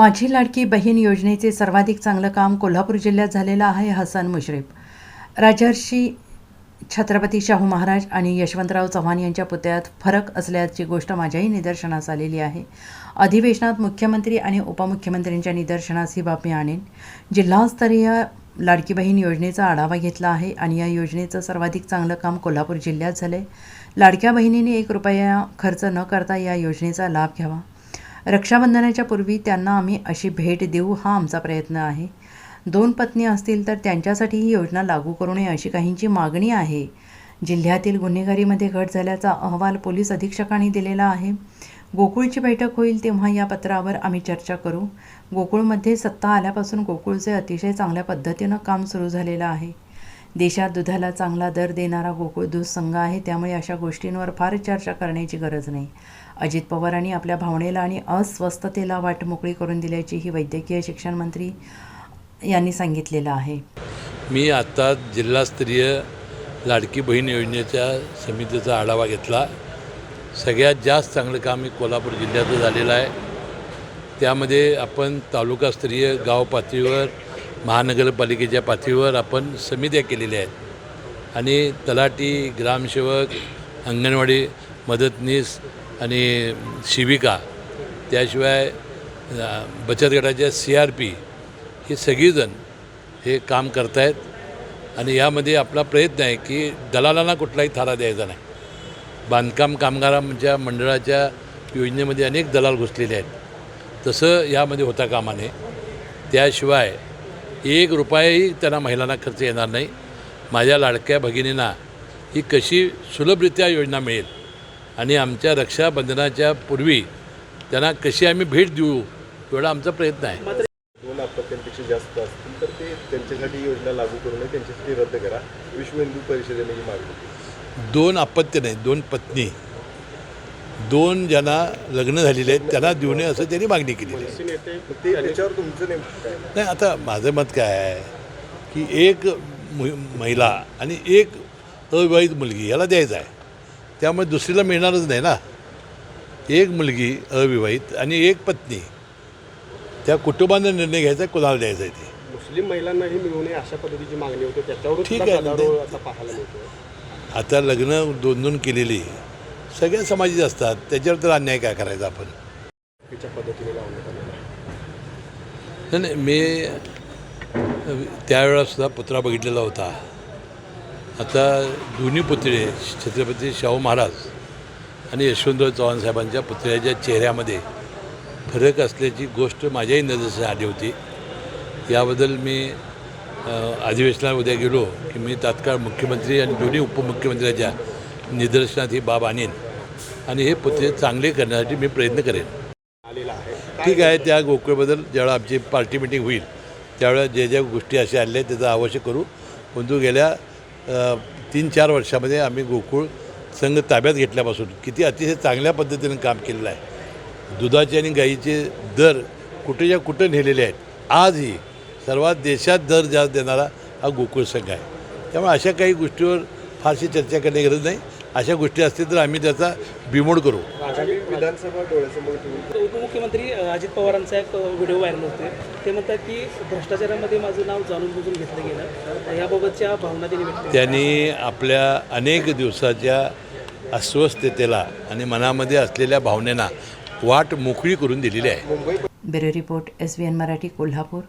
माझी लाडकी बहीण योजनेचे सर्वाधिक चांगलं काम कोल्हापूर जिल्ह्यात झालेलं आहे हसन मुश्रीफ. राजर्षी छत्रपती शाहू महाराज आणि यशवंतराव चव्हाण यांच्या पुतळ्यात फरक असल्याची गोष्ट माझ्याही निदर्शनास आलेली आहे. अधिवेशनात मुख्यमंत्री आणि उपमुख्यमंत्र्यांच्या निदर्शनास ही बाब मी आणेन. जिल्हास्तरीय लाडकी बहीण योजनेचा आढावा घेतला आहे आणि या योजनेचं सर्वाधिक चांगलं काम कोल्हापूर जिल्ह्यात झालं आहे लाडक्या बहिणीने एक रुपया खर्च न करता या योजनेचा लाभ घ्यावा. रक्षाबंधनाच्या पूर्वी त्यांना आम्ही अशी भेट देऊ हा आमचा प्रयत्न आहे. दोन पत्नी असतील तर त्यांच्यासाठी ही योजना लागू करू नये अशी काहींची मागणी आहे. जिल्ह्यातील गुन्हेगारीमध्ये घट झाल्याचा अहवाल पोलीस अधीक्षकांनी दिलेला आहे. गोकुळची बैठक होईल तेव्हा या पत्रावर आम्ही चर्चा करू. गोकुळमध्ये सत्ता आल्यापासून गोकुळचे अतिशय चांगल्या पद्धतीनं काम सुरू झालेलं आहे. देशात दुधाला चांगला दर देणारा गोकुळ दूध संघ आहे त्यामुळे अशा गोष्टींवर फार चर्चा करण्याची गरज नाही. अजित पवारांनी आपल्या भावनेला आणि अस्वस्थतेला वाट मोकळी करून दिल्याची ही वैद्यकीय शिक्षण मंत्री यांनी सांगितलेलं आहे. मी आत्ता जिल्हास्तरीय लाडकी बहीण योजनेच्या समितीचा आढावा घेतला. सगळ्यात जास्त चांगलं काम हे कोल्हापूर जिल्ह्याचं झालेलं आहे. त्यामध्ये आपण तालुकास्तरीय गाव पातळीवर महानगरपालिकेच्या पातळीवर आपण समित्या केलेल्या आहेत. आणि तलाठी ग्रामसेवक अंगणवाडी मदतनीस आणि शिविका त्याशिवाय बचत गटाच्या सी आर पी हे सगळीजण हे काम करतायत. आणि यामध्ये आपला प्रयत्न आहे की दलालांना कुठलाही थारा द्यायचा नाही. बांधकाम कामगारांच्या मंडळाच्या योजनेमध्ये अनेक दलाल घुसलेले आहेत. तसं यामध्ये होता कामाने त्याशिवाय एक रुपयाही त्यांना महिलांना खर्च येणार नाही. माझ्या लाडक्या भगिनींना ही कशी सुलभरित्या योजना मिळेल आणि आमच्या रक्षाबंधनाच्या पूर्वी त्यांना कशी आम्ही भेट देऊ एवढा आमचा प्रयत्न आहे. दोन अपत्यांपेक्षा जास्त असतील तर ते त्यांच्यासाठी योजना लागू करू नये त्यांच्यासाठी रद्द करा. विश्व हिंदू परिषदेने ही मागणी दोन अपत्य नाही दोन पत्नी. दोन ज्यांना लग्न झालेले आहेत त्यांना देऊ नये असं त्यांनी मागणी केलेली आहे. काय? नाही आता माझं मत काय आहे की एक महिला आणि एक अविवाहित मुलगी याला द्यायचं आहे. त्यामुळे दुसरीला मिळणारच नाही ना. एक मुलगी अविवाहित आणि एक पत्नी. त्या कुटुंबानं निर्णय घ्यायचा कोणाला द्यायचा आहे ते. मुस्लिम महिलांनाही मिळू नये अशा पद्धतीची मागणी होती त्याच्यावर ठीक आहे, आता लग्न दोन दोन केलेली सगळ्या समाजाची असतात त्याच्यावर तर अन्याय काय करायचा आपण? नाही नाही मी त्यावेळेला सुद्धा पुतळा बघितलेला होता. आता दोन्ही पुतळे छत्रपती शाहू महाराज आणि यशवंतराव चव्हाण साहेबांच्या पुतळ्याच्या चेहऱ्यामध्ये फरक असल्याची गोष्ट माझ्याही नजरेस आली होती. याबद्दल मी अधिवेशनाला उद्या गेलो की मी तात्काळ मुख्यमंत्री आणि दोन्ही उपमुख्यमंत्र्यांच्या निदर्शनात ही बाब आणेन आणि हे पुतळे चांगले करण्यासाठी मी प्रयत्न करेन. ठीक आहे त्या गोकुळबद्दल ज्यावेळा आमची पार्टी मिटिंग होईल त्यावेळेला जे ज्या गोष्टी अशा आल्या आहेत त्याचं आवश्यक करू. परंतु गेल्या तीन चार वर्षामध्ये आम्ही गोकुळ संघ ताब्यात घेतल्यापासून किती अतिशय चांगल्या पद्धतीनं काम केलेलं आहे. दुधाचे आणि गाईचे दर कुठेच्या कुठं नेलेले आहेत. आजही सर्वात देशात दर जास्त देणारा हा गोकुळ संघ आहे. त्यामुळे अशा काही गोष्टीवर फारशी चर्चा करण्याची गरज नाही. अशा गोष्टी असतील तर आम्ही त्याचा बिमोड करू. विधानसभा डोळ्यासमोर ठेवून उपमुख्यमंत्री अजित पवारांचा एक व्हिडिओ व्हायरल होते ते म्हणतात की भ्रष्टाचारामध्ये माझं नाव जाणून बुजून घेतलं गेलं. याबाबतच्या भावना त्यांनी व्यक्त. त्यांनी आपल्या अनेक दिवसाच्या अस्वस्थतेला आणि मनामध्ये असलेल्या भावनेना वाट मोकळी करून दिलेली आहे. Bureau report S B N Marathi Kolhapur.